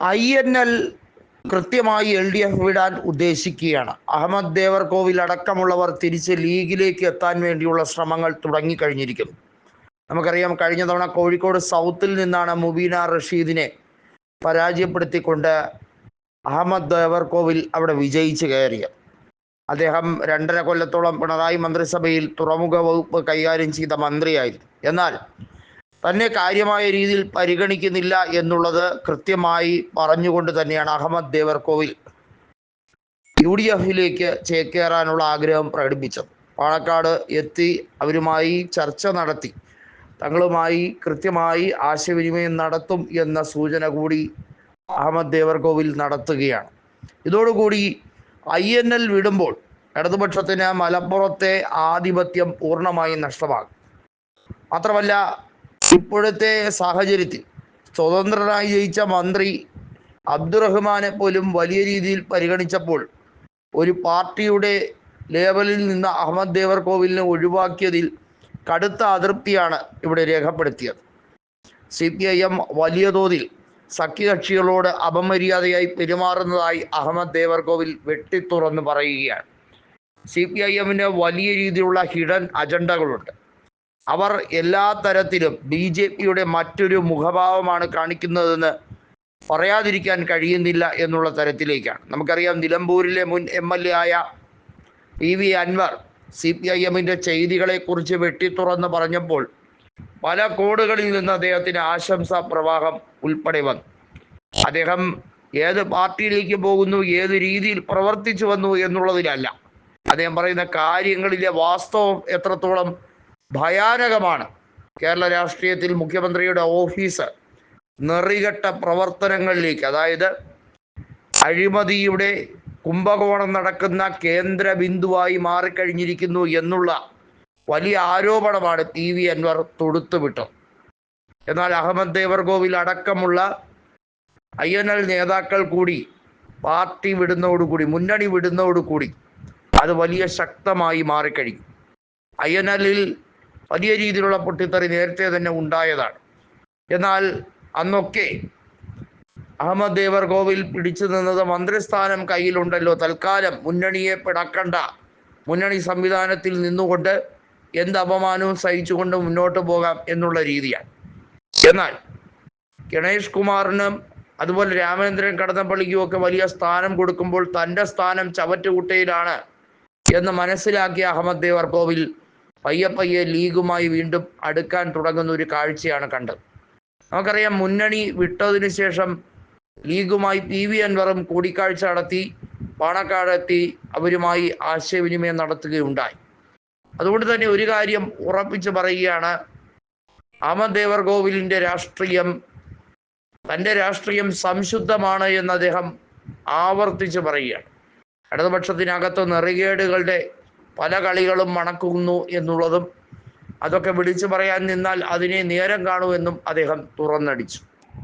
I N L കൃത്യമായി L D F വിടാൻ ഉദ്ദേശിക്കുകയാണ്. അഹമ്മദ് ദേവർകോവിൽ അടക്കമുള്ളവർ തിരിച്ച് ലീഗിലേക്ക് എത്താൻ വേണ്ടിയുള്ള ശ്രമങ്ങൾ തുടങ്ങിക്കഴിഞ്ഞിരിക്കുന്നു. നമുക്കറിയാം കഴിഞ്ഞ തവണ കോഴിക്കോട് സൗത്തിൽ നിന്നാണ് മുബീന റഷീദിനെ പരാജയപ്പെടുത്തിക്കൊണ്ട് അഹമ്മദ് ദേവർകോവിൽ അവിടെ വിജയിച്ച് കയറിയത്. അദ്ദേഹം രണ്ടര കൊല്ലത്തോളം പിണറായി മന്ത്രിസഭയിൽ തുറമുഖ വകുപ്പ് കൈകാര്യം ചെയ്ത മന്ത്രിയായിരുന്നു. എന്നാൽ തന്നെ കാര്യമായ രീതിയിൽ പരിഗണിക്കുന്നില്ല എന്നുള്ളത് കൃത്യമായി പറഞ്ഞുകൊണ്ട് തന്നെയാണ് അഹമ്മദ് ദേവർകോവിൽ യു ഡി എഫിലേക്ക് ചേക്കേറാനുള്ള ആഗ്രഹം പ്രകടിപ്പിച്ചത്. പാണക്കാട് എത്തി അവരുമായി ചർച്ച നടത്തി. തങ്ങളുമായി കൃത്യമായി ആശയവിനിമയം നടത്തും എന്ന സൂചന കൂടി അഹമ്മദ് ദേവർകോവിൽ നടത്തുകയാണ്. ഇതോടുകൂടി ഐ എൻ എൽ വിടുമ്പോൾ ഇടതുപക്ഷത്തിന് മലപ്പുറത്തെ ആധിപത്യം പൂർണമായും നഷ്ടമാകും. മാത്രമല്ല ഇപ്പോഴത്തെ സാഹചര്യത്തിൽ സ്വതന്ത്രനായി ജയിച്ച മന്ത്രി അബ്ദുറഹ്മാനെ പോലും വലിയ രീതിയിൽ പരിഗണിച്ചപ്പോൾ ഒരു പാർട്ടിയുടെ ലേബലിൽ നിന്ന് അഹമ്മദ് ദേവർകോവിലിനെ ഒഴിവാക്കിയതിൽ കടുത്ത അതൃപ്തിയാണ് ഇവിടെ രേഖപ്പെടുത്തിയത്. സി പി ഐ എം വലിയ തോതിൽ സഖ്യകക്ഷികളോട് അപമര്യാദയായി പെരുമാറുന്നതായി അഹമ്മദ് ദേവർകോവിൽ വെട്ടിത്തുറന്ന് പറയുകയാണ്. സി പി ഐ എമ്മിന് വലിയ രീതിയിലുള്ള ഹിഡൻ അജണ്ടകളുണ്ട്. അവർ എല്ലാ തരത്തിലും ബി ജെ പിയുടെ മറ്റൊരു മുഖഭാവമാണ് കാണിക്കുന്നതെന്ന് പറയാതിരിക്കാൻ കഴിയുന്നില്ല എന്നുള്ള തരത്തിലേക്കാണ്. നമുക്കറിയാം നിലമ്പൂരിലെ മുൻ എം എൽ എ ആയ P V Anvar C P I എമ്മിന്റെ ചെയ്തികളെക്കുറിച്ച് വെട്ടിത്തുറന്ന് പറഞ്ഞപ്പോൾ പല കോടുകളിൽ നിന്ന് അദ്ദേഹത്തിന് ആശംസാ പ്രവാഹം ഉൾപ്പെടെ വന്നു. അദ്ദേഹം ഏത് പാർട്ടിയിലേക്ക് പോകുന്നു ഏത് രീതിയിൽ പ്രവർത്തിച്ചു വന്നു എന്നുള്ളതിലല്ല. അദ്ദേഹം പറയുന്ന കാര്യങ്ങളിലെ വാസ്തവം എത്രത്തോളം ഭയാനകമാണ്. കേരള രാഷ്ട്രീയത്തിൽ മുഖ്യമന്ത്രിയുടെ ഓഫീസ് നെറികെട്ട പ്രവർത്തനങ്ങളിലേക്ക് അതായത് അഴിമതിയുടെ കുംഭകോണം നടക്കുന്ന കേന്ദ്ര ബിന്ദുവായി മാറിക്കഴിഞ്ഞിരിക്കുന്നു എന്നുള്ള വലിയ ആരോപണമാണ് ടി വി അൻവർ തൊടുത്തുവിട്ടത്. എന്നാൽ അഹമ്മദ് ദേവർഗോവിൽ അടക്കമുള്ള ഐ എൻ എൽ നേതാക്കൾ കൂടി പാർട്ടി വിടുന്നതോടുകൂടി മുന്നണി വിടുന്നതോടുകൂടി അത് വലിയ ശക്തമായി മാറിക്കഴിഞ്ഞു. ഐ എൻ എല്ലിൽ വലിയ രീതിയിലുള്ള പൊട്ടിത്തെറി നേരത്തെ തന്നെ ഉണ്ടായതാണ്. എന്നാൽ അന്നൊക്കെ അഹമ്മദ് ദേവർകോവിൽ പിടിച്ചു നിന്നത് മന്ത്രിസ്ഥാനം കയ്യിലുണ്ടല്ലോ. തൽക്കാലം മുന്നണിയെ പിടക്കണ്ട. മുന്നണി സംവിധാനത്തിൽ നിന്നുകൊണ്ട് എന്ത് അപമാനവും സഹിച്ചുകൊണ്ട് മുന്നോട്ട് പോകാം എന്നുള്ള രീതിയാണ്. എന്നാൽ ഗണേഷ് കുമാറിനും അതുപോലെ രാമചന്ദ്രൻ കടന്നപ്പള്ളിക്കും ഒക്കെ വലിയ സ്ഥാനം കൊടുക്കുമ്പോൾ തന്റെ സ്ഥാനം ചവറ്റുകുട്ടയിലാണ് എന്ന് മനസ്സിലാക്കിയ അഹമ്മദ് ദേവർകോവിൽ പയ്യെ പയ്യെ ലീഗുമായി വീണ്ടും അടുക്കാൻ തുടങ്ങുന്ന ഒരു കാഴ്ചയാണ് കണ്ടത്. നമുക്കറിയാം മുന്നണി വിട്ടതിന് ശേഷം ലീഗുമായി പി. വി. അൻവറും കൂടിക്കാഴ്ച നടത്തി പാണക്കാടെത്തി അവരുമായി ആശയവിനിമയം നടത്തുകയുണ്ടായി. അതുകൊണ്ട് തന്നെ ഒരു കാര്യം ഉറപ്പിച്ചു പറയുകയാണ് അഹമ്മദ് ദേവർകോവിലിന്റെ രാഷ്ട്രീയം തന്റെ രാഷ്ട്രീയം സംശുദ്ധമാണ് എന്ന് അദ്ദേഹം ആവർത്തിച്ച് പറയുകയാണ്. ഇടതുപക്ഷത്തിനകത്ത് നെറികേടുകളുടെ പല കളികളും മണക്കുന്നു എന്നുള്ളതും അതൊക്കെ വിളിച്ചു പറയാൻ നിന്നാൽ അതിനെ നേരം കാണുമെന്നും അദ്ദേഹം തുറന്നടിച്ചു.